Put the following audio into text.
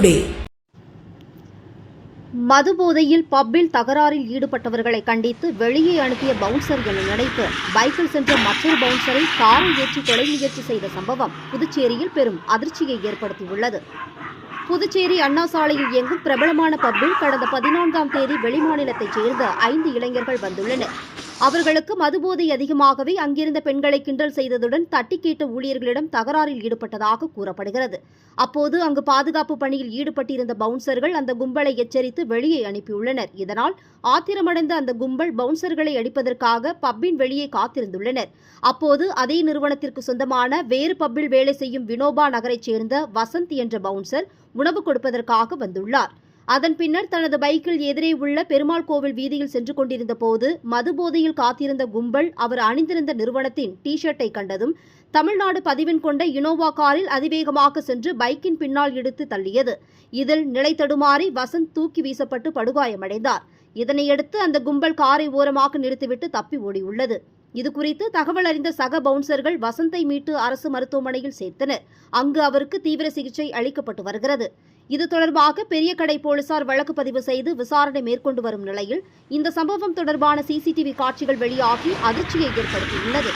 Today. மது போதையில் பப்பில் தகராறில் ஈடுபட்டவர்களை கண்டித்து வெளியே அனுப்பிய பவுன்சர்களை நினைத்து பைக்கில் சென்ற மற்றொரு பவுன்சரை காரை ஏற்றி கொலை முயற்சி செய்த சம்பவம் புதுச்சேரியில் பெரும் அதிர்ச்சியை ஏற்படுத்தியுள்ளது. புதுச்சேரி அண்ணா சாலையில் இயங்கும் பிரபலமான பப்பில் கடந்த பதினான்காம் தேதி வெளிமாநிலத்தைச் சேர்ந்த ஐந்து இளைஞர்கள் வந்துள்ளனர். அவர்களுக்கு மதுபோதை அதிகமாகவே அங்கிருந்த பெண்களை கிண்டல் செய்ததுடன் தட்டி கேட்ட ஊழியர்களிடம் தகராறில் ஈடுபட்டதாக கூறப்படுகிறது. அப்போது அங்கு பாதுகாப்பு பணியில் ஈடுபட்டிருந்த பவுன்சர்கள் அந்த கும்பலை எச்சரித்து வெளியே அனுப்பியுள்ளனர். இதனால் ஆத்திரமடைந்த அந்த கும்பல் பவுன்சர்களை அடிப்பதற்காக பப்பின் வெளியே காத்திருந்துள்ளனர். அப்போது அதே நிறுவனத்திற்கு சொந்தமான வேறு பப்பில் வேலை செய்யும் வினோபா நகரைச் சேர்ந்த வசந்த் என்ற பவுன்சர் உணவு கொடுப்பதற்காக வந்துள்ளார். அதன் பின்னர் தனது பைக்கில் எதிரே உள்ள பெருமாள் கோவில் வீதியில் சென்று கொண்டிருந்த போது மது போதையில் காத்திருந்த கும்பல் அவர் அணிந்திருந்த நிறுவனத்தின் டி ஷர்ட்டை கண்டதும் தமிழ்நாடு பதிவெண் கொண்ட இனோவா காரில் அதிவேகமாக சென்று பைக்கின் பின்னால் இழுத்து தள்ளியது. இதில் நிலை தடுமாறி வசந்த் தூக்கி வீசப்பட்டு படுகாயமடைந்தார். இதனையடுத்து அந்த கும்பல் காரை ஓரமாக நிறுத்திவிட்டு தப்பி ஓடியுள்ளது. இதுகுறித்து தகவல் அறிந்த சக பவுன்சர்கள் வசந்தை மீட்டு அரசு மருத்துவமனையில் சேர்த்தனர். அங்கு அவருக்கு தீவிர சிகிச்சை அளிக்கப்பட்டு வருகிறது. இது தொடர்பாக பெரிய கடை போலீசார் வழக்கு பதிவு செய்து விசாரணை மேற்கொண்டு வரும் நிலையில் இந்த சம்பவம் தொடர்பான சிசிடிவி காட்சிகள் வெளியாகி அதிர்ச்சியை ஏற்படுத்தியுள்ளது.